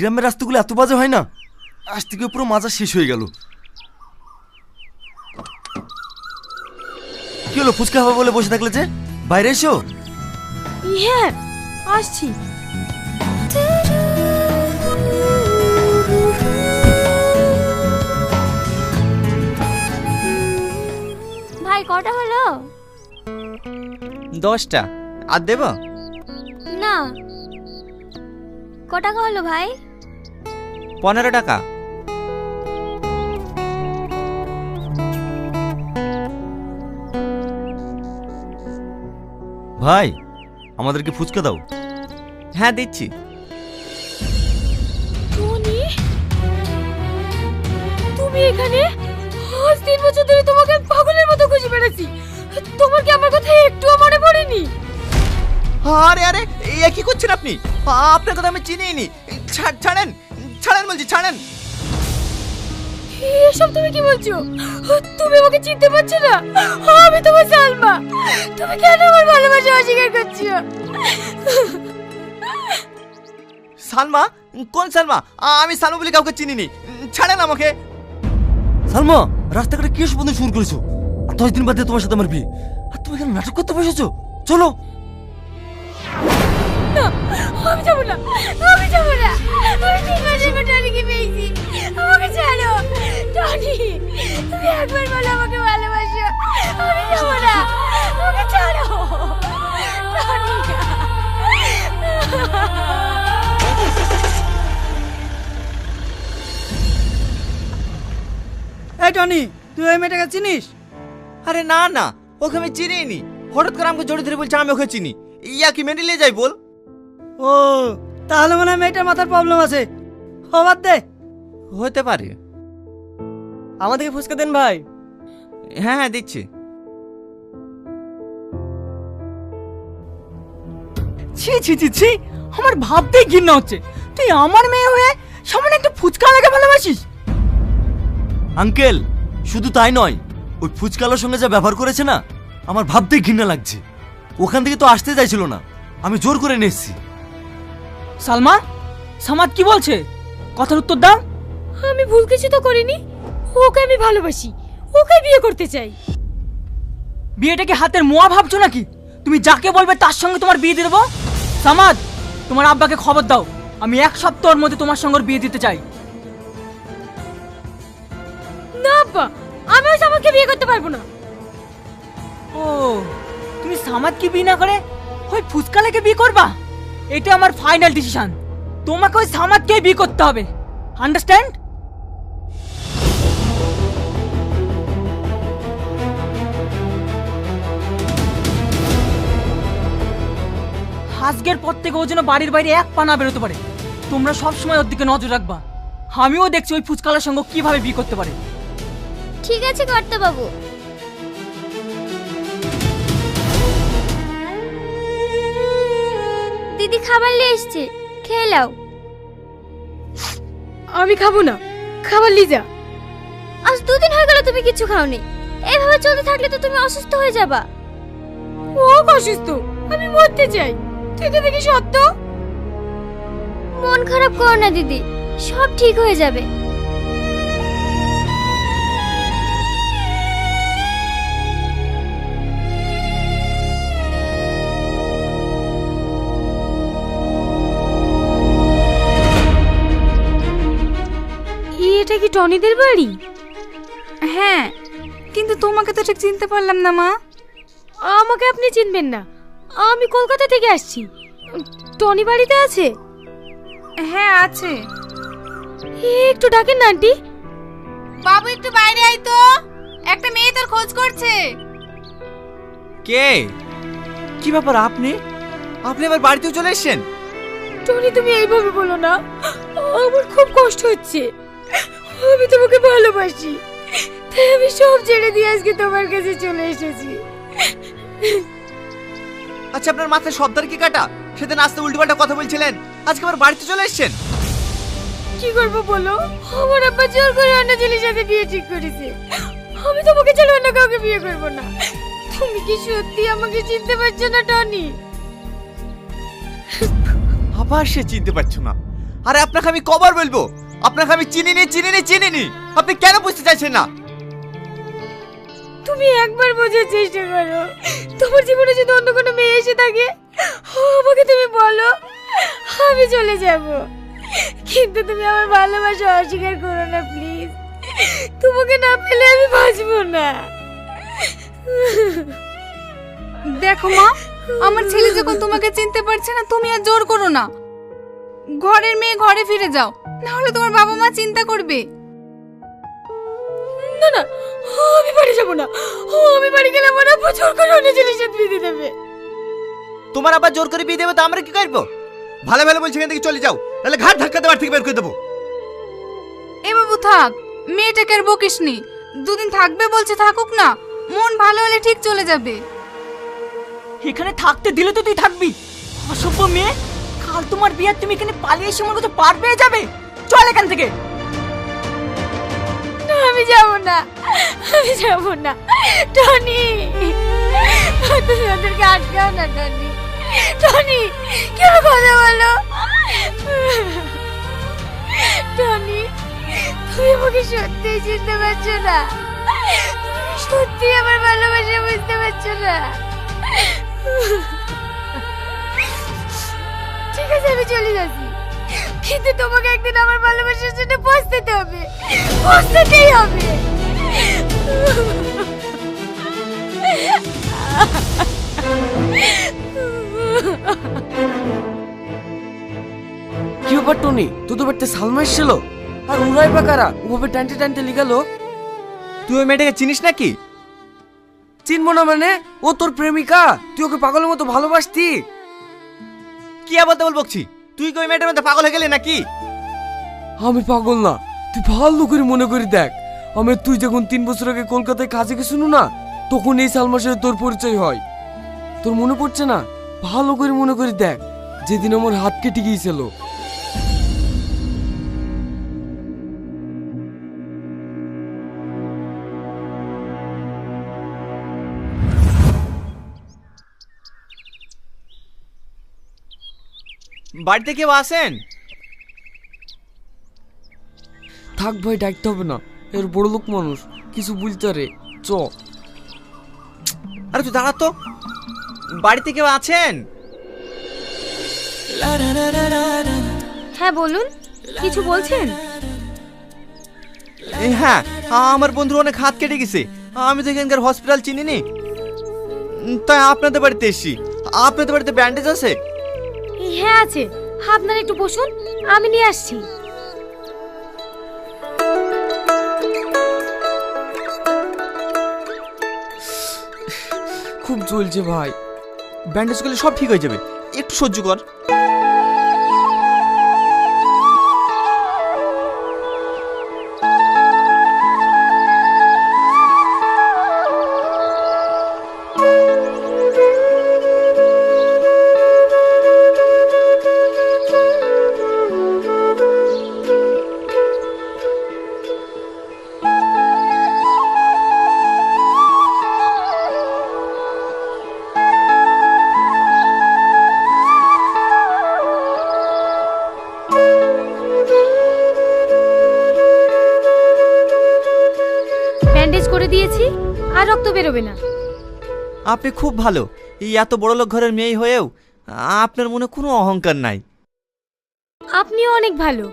গ্রামের রাস্তাগুলো এত বাজে হয় না? আজ থেকে পুরো মাজা শেষ হয়ে গেল। কি হলো ফুচকা হবে বলে বসে থাকলে যে? বাইরে এসো। হ্যাঁ আসছি। ভাই কটা হলো? দশটা। আর দেব? না। ক টাকা হলো ভাই? পনেরো টাকা। ভাই আমাদেরকে ফুচকা দাও। হ্যাঁ দিচ্ছি। তুমি এখানে আজ তিন বছর ধরে তোমাকে পাগলের মতো খুঁজে বেড়াচ্ছি। তোমার কি আমার কথা একটুও মনে পড়েনি? আরে আরে এ কি করছেন আপনি? আপনার কথা আমি চিনিই নি। ছাড়- ছাড়েন। ছাড়েন বলছি ছাড়েন। এসব তুমি কি বলছো? তুমি আমাকে চিনতে পারছ না? আমি তোমার সালমা। তুমি কেন আমার ভালোবাসা অস্বীকার করছ? সালমা? কোন সালমা? আমি সালমা বলে কাউকে চিনিনি। ছাড়েন আমাকে। সালমা রাস্তাঘাটে কি বন্ধু শুরু করেছ? আর দশ দিন বাদে তোমার সাথে আমার বিয়ে। আর তুমি এখানে নাটক করতে বসেছো? চলো। আমি না আমি যাব না এই টনি তুই ওই মেয়েটাকে চিনিস? আরে না না ওকে আমি চিনিই নি হঠাৎ করে আমাকে জড়িয়ে ধরে বলছে আমি ওকে চিনি। ইয়া কি মেনে নিয়ে যাই বল। ও তাহলে মনে হয় মেয়েটার মাথার প্রবলেম আছে। হবার দে। হতে পারে। আমাদেরকে ফুচকা দেন ভাই। হ্যাঁ হ্যাঁ দিচ্ছি। ছি ছি ছি ছি আমার ভাবতেই ঘৃণা হচ্ছে। তুই আমার মেয়ে হয়ে সামনে একটা ফুচকা লাগে ভালোবাসিস? আঙ্কেল শুধু তাই নয় ওই ফুচকালোর সঙ্গে যা ব্যবহার করেছে না আমার ভাবতেই ঘৃণা লাগছে। ওখান থেকে তো আসতে চাইছিল না আমি জোর করে নিয়ে এসেছি। সালমা সামাদ কি বলছে? কথার উত্তর দাও। আমি ভুল কিছু তো করিনি। ওকে আমি ভালোবাসি। ওকে বিয়ে করতে চাই। বিয়েটাকে হাতের মোয়া ভাবছ নাকি? তুমি যাকে বলবে তার সঙ্গে তোমার বিয়ে দিয়ে দেবো? সামাদ তোমার আব্বাকে খবর দাও। আমি এক সপ্তাহের মধ্যে তোমার সঙ্গে বিয়ে দিতে চাই। আমি ওই সামাদকে বিয়ে করতে পারব না। ও, তুমি সামাদকে বিয়ে না করে ওই ফুচকালাকে বিয়ে করবা? এটা আমার ফাইনাল ডিসিশন তোমাকে ওই সামাদকে বিয়ে করতে হবে। আন্ডারস্ট্যান্ড আজকের পর থেকে ও যেন বাড়ির বাইরে এক পা না বেরোতে পারে। তোমরা সব সময় ওর দিকে নজর রাখবা। আমিও দেখছি ওই ফুচকালার সঙ্গে কীভাবে বিয়ে করতে পারে। ঠিক আছে কর্তা বাবু দিদি খাবার নিয়ে এসছে খেয়ে নাও। আমি খাব না খাবার লিজা আজ দুদিন হয়ে গেল তুমি কিছু খাওনি। এভাবে চলতে থাকলে তো তুমি অসুস্থ হয়ে যাবা। ও অসুস্থ আমি মরতে চাই। তুই তো দেখি সত্য। মন খারাপ করো না দিদি। সব ঠিক হয়ে যাবে। এটা কি টনিদের বাড়ি? হ্যাঁ কিন্তু তোমাকে তো ঠিক চিনতে পারলাম না মা। আমাকে আপনি চিনবেন না। আমি কলকাতা থেকে আসছি। টনি বাড়িতে আছে? হ্যাঁ আছে। একটু ডাকেন না আন্টি। বাবু একটু বাইরে আয় তো। একটা মেয়ে তোর খোঁজ করছে। কে? কি ব্যাপার আপনি? আপনি আবার বাড়িতেও চলে এসেছেন? টনি তুমি এইভাবে বলো না। আমার খুব কষ্ট হচ্ছে। আমি তোমাকে ভালোবাসি। তাই আমি সব ছেড়ে দিয়ে আজকে তোমার কাছে চলে এসেছি। আচ্ছা আপনার মাথায় সর্দার কি কাটা? সেদিন আসতে উল্টোপাল্টা কথা বলছিলেন। আজকে আবার বাড়িতে চলে এসেছেন? কি করব বলো? আমার আব্বা জোর করে অন্য ছেলের সাথে বিয়ে ঠিক করেছে। আমি তোমাকে ছাড়া অন্য কাউকে বিয়ে করব না। তুমি কি সত্যি আমাকে চিনতে পারছ না টনি? আবার সে চিনতে পারছ না। আরে আপনাকে আমি কবার বলব? আপনাকে আমি চিনি নি চিনি নি চিনি নি আপনি কেন বুঝতে চাইছেন না? তুমি একবার বোঝার চেষ্টা করো। তোমার জীবনে যদি অন্য কোনো মেয়ে এসে থাকে আমাকে তুমি বলো আমি চলে যাব। কিন্তু তুমি আমার ভালোবাসা অস্বীকার করো না প্লিজ। তোমাকে না পেলে আমি বাঁচবো না। দেখো মা আমার ছেলে যখন তোমাকে চিনতে পারছে না তুমি আর জোর করো না। ঘরের মেয়ে ঘরে ফিরে যাও। না হলে তোমার বাবা মা চিন্তা করবে। না না আমি বাড়ি যাব না। আমি বাড়ি গেলে আমার আব্বু জোর করে অন্য ছেলের সাথে বিয়ে দিয়ে দেবে। তোমার আবার জোর করে বিয়ে দেবে তো আমরা কি করব? ভালো ভালো বলছি এখান থেকে চলে যাও। নাহলে ঘাট ধাক্কা দেওয়ার থেকে বের করে দেবো। এ বাবু থাক মেয়েটাকে আর বকিস নি। দুদিন থাকবে বলছে থাকুক না। মন ভালো হলে ঠিক চলে যাবে। এখানে থাকতে দিলে তো তুই থাকবি। অসভ্য মেয়ে। কাল তোমার বিয়ে তুমি এখানে পালিয়ে এসে আমার কাছে পার পেয়ে যাবে? চল এখান থেকে। আমি যাব না। আমি যাব না। টনি! তুমি ওদেরকে আটকাও না, টনি। টনি কেন কথা বলো? টনি, তুমি আমাকে সত্যি চিনতে পারছ না। সত্যি আমার ভালোবাসা বুঝতে পারছ না। ঠিক আছে আমি চলে যাচ্ছি। কিন্তু তোমাকে একদিন আমার ভালোবাসার জন্য পৌঁছতে হবে। পৌঁছতেই হবে। কি ব্যাপার সালমা এসেছিল। আর উড়াই বা কারা ওভাবে টানতে টানতে লিগালো। তুই ওই মেয়েটাকে চিনিস নাকি? চিনবো না মানে? ও তোর প্রেমিকা। তুই ওকে পাগলের মতো ভালোবাসতি। কি বলতে বল বকছি? তুই কি ওই মেয়েটার মধ্যে পাগল হয়ে গেলি নাকি? আমি পাগল না। তুই ভালো করে মনে করি দেখ। আমি তুই যখন তিন বছর আগে কলকাতায় কাজে গেছিল না, তখন এই সালমার সাথে তোর পরিচয় হয়। তোর মনে পড়ছে না? ভালো করে মনে করে দেখ। যেদিন আমার হাত কেটে বাড়িতে কেউ আসেন? থাক ভাই ডাকতে হবে না। এর বড় লোক মানুষ। কিছু বুঝতে রে চ। আরে তুই দাঁড়া তো। বাড়িতে কেউ আছেন? হ্যাঁ বলুন। কিছু বলছেন? এই হ্যাঁ আমার বন্ধুর অনেক হাত কেটে গেছে। আমি তো এখানকার হসপিটাল চিনি নি উম, তাই আপনাদের বাড়িতে এসছি। আপনাদের বাড়িতে ব্যান্ডেজ আছে? হ্যাঁ আছে। আপনারা একটু বসুন, আমি নিয়ে আসছি। খুব চলছে ভাই। ব্যান্ডেজ করলে সব ঠিক হয়ে যাবে। একটু সহ্য কর। ব্যান্ডেজ করে দিয়েছি আর রক্ত বেরোবে না। আপনি খুব ভালো। এই এত বড় লোক ঘরের মেয়ে হয়েও আপনার মনে কোনো অহংকার নাই। আপনিও অনেক ভালো।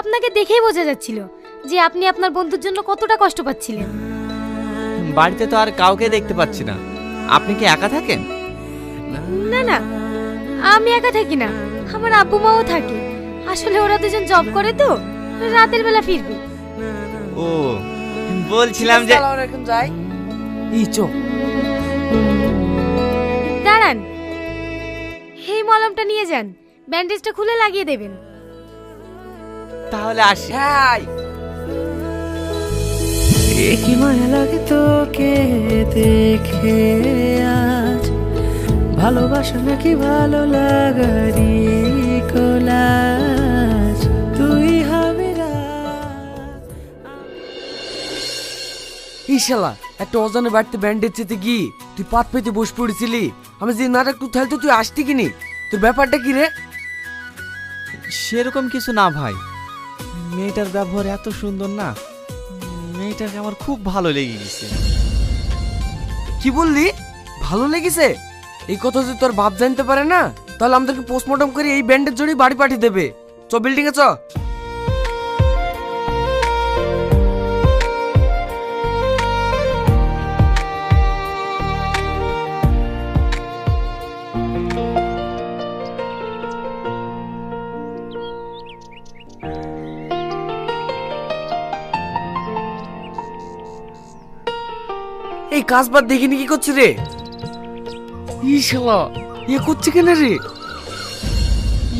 আপনাকে দেখেই বোঝা যাচ্ছিল যে আপনি আপনার বন্ধুর জন্য কতটা কষ্ট পাচ্ছিলেন। বাড়িতে তো আর কাউকে দেখতে পাচ্ছি না। আপনি কি একা থাকেন? না না আমি একা থাকি না। আমার আব্বু মাও থাকে। আসলে ওরা দুজন জব করে তো রাতের বেলা ফিরবে। ও বলছিলাম যে এখন যাই। এই চ। দাঁড়ান। এই মলমটা নিয়ে যান। ব্যান্ডেজটা খুলে লাগিয়ে দেবেন। তাহলে আসি। হ্যাঁ কি মায়া লাগে তোকে দেখে আজ? ভালোবাসা নাকি ভালো লাগারি কোলাজ? এই শালা একটা অজানের বাড়িতে ব্যান্ডেজ চেতে গিয়ে তুই পাত পেতে বসে পড়েছিলি। আমি যে নাটক তুই থাকতো তুই আসতি কিনি তোর ব্যাপারটা কি রে? সেরকম কিছু না ভাই। মেয়েটার ব্যবহার এত সুন্দর না মেয়েটাকে আমার খুব ভালো লেগে গেছে। কি বললি? ভালো লেগেছে? এই কথা যদি তোর বাপ জানতে পারে না তাহলে আমাদেরকে পোস্টমর্টম করে এই ব্যান্ডের জড়ি বাড়ি পাঠিয়ে দেবে। চ বিল্ডিং এ চ। কাজ বাদ দেখিনি কি করছে রে? ই শালা এ করছে কেন রে?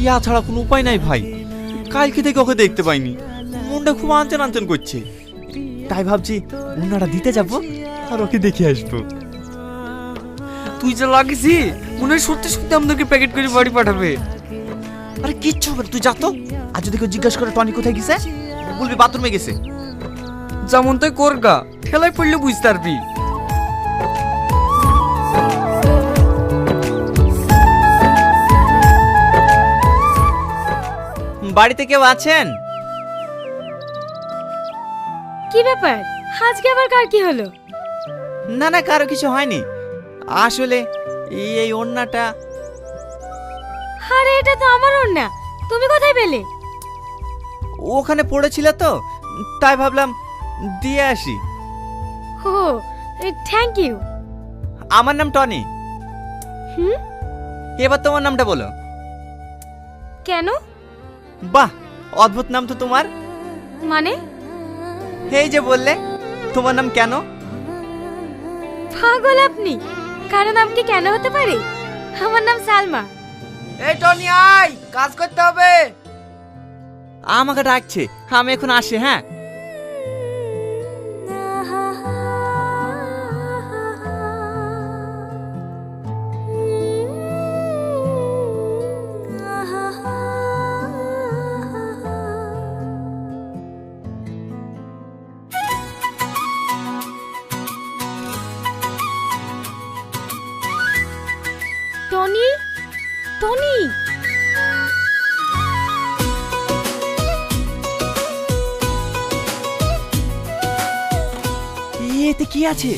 ইয়া ছাড়া কোনো উপায় নাই ভাই। কালকে থেকে ওকে দেখতে পাইনি। মনটা খুব আনচান আনচান করছে। তাই ভাবছি ওনারা দিতে যাব আর ওকে দেখে আসব। তুই যা লাগিসি মনে হয় সত্যি সত্যি আমাদেরকে প্যাকেট করে বাড়ি পাঠাবে। আরে কিচ্ছু হবে না, তুই যা তো। আর যদি কেউ জিজ্ঞাসা করে টনি কোথায় গেছে বলবি বাথরুমে গেছে। যেমন তুই করগা ঠেলায় পড়লে বুঝতে পারবি। বাড়িতে কেউ আছেন? কি ব্যাপার? আজকে আবার কার কি হলো? না না কারও কিছু হয়নি। আসলে এই এই ওড়নাটা আরে এটা তো আমার না তুমি কোথায় পেলে? ওখানে পড়েছিল তো তাই ভাবলাম দিয়ে আসি। ও থ্যাংক ইউ আমার নাম টনি। হুম? এবার তোমার নামটা বলো। কেন? বাহ অদ্ভুত নাম তো তোমার। মানে? এই যে বললে তোমার নাম কেন? পাগল আপনি। কারও নাম কি কেন হতে পারে? আমার নাম সালমা। এই টনি আয় কাজ করতে হবে। আমাকে ডাকছে আমি এখন আসি হ্যাঁ? কি আছে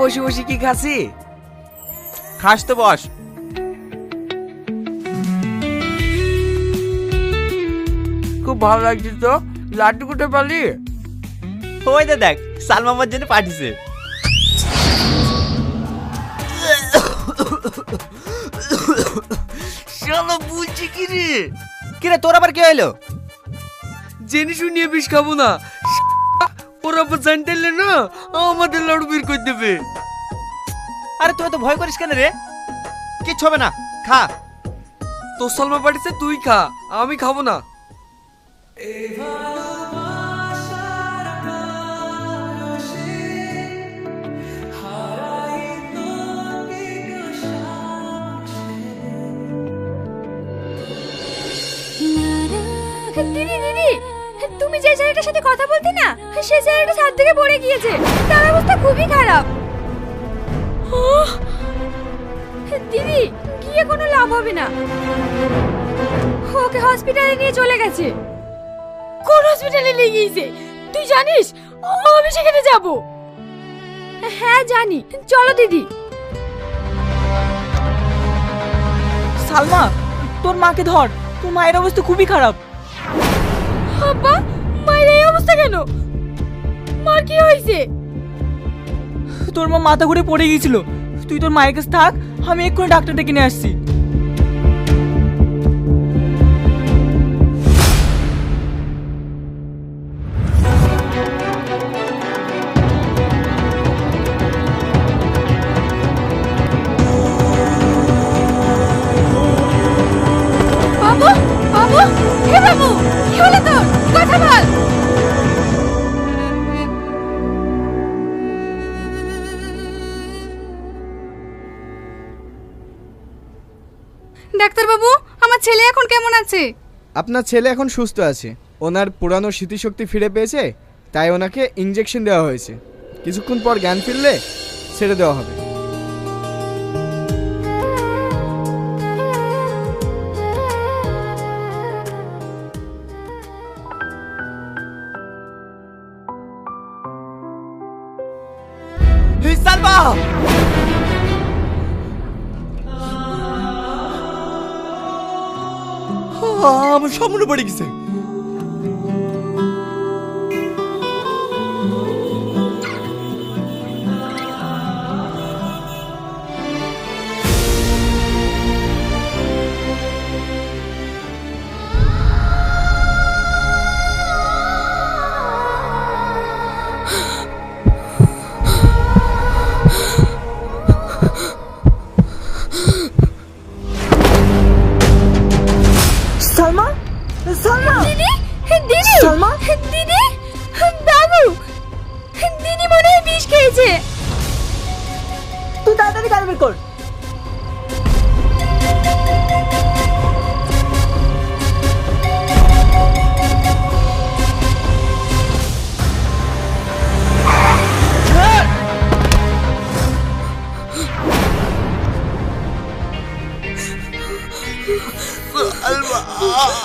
বসে বসে কি খাসি খাস তো বস। ভালো লাগছে তো? লাড্ডু কোথায় পালি? ওই তো দেখ সালমা আমার জন্য পাঠিয়েছে। শালা বলছি কি রে? কিরে তোর আবার কি হইল? জেনে শুনিয়ে বিষ খাব না। ওরা আবার জানতে না আমাদের লাড়ু বের করে দেবে। আরে তুই তো ভয় করিস কেন রে? কিচ্ছু হবে না খা। তোর সালমা পাঠিয়েছে তুই খা আমি খাব না। দিদি দিদি তুমি যে ছেলেটার সাথে কথা বলতে না সে ছেলেটা ছাদ থেকে পড়ে গিয়েছে। তার অবস্থা খুবই খারাপ! দিদি, গিয়ে কোনো লাভ হবে না। ওকে হসপিটালে নিয়ে চলে গেছে। হসপিটালে নিয়ে গিয়েছে। তুই জানিস? আমি সেখানে যাব। হ্যাঁ জানি। চলো দিদি। সালমা তোর মাকে ধর। তোর মায়ের অবস্থা খুবই খারাপ। আব্বা মায়ের এই অবস্থা কেন? মার কি হয়েছে? তোর মা মাথা ঘুরে পড়ে গিয়েছিল। তুই তোর মায়ের কাছে থাক আমি এক্ষুনি ডাক্তার ডেকে নিয়ে আসছি। ডাক্তারবাবু আমার ছেলে এখন কেমন আছে? আপনার ছেলে এখন সুস্থ আছে। ওনার পুরানো স্মৃতিশক্তি ফিরে পেয়েছে, তাই ওনাকে ইঞ্জেকশন দেওয়া হয়েছে। কিছুক্ষণ পর জ্ঞান ফিরলে ছেড়ে দেওয়া হবে। বাবা। আমার সামনে পড়ে গেছে। 돈이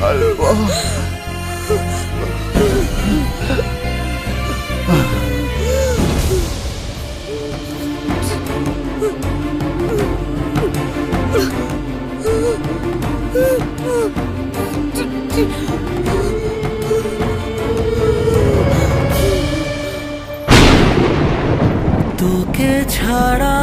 아이고. ছাড়া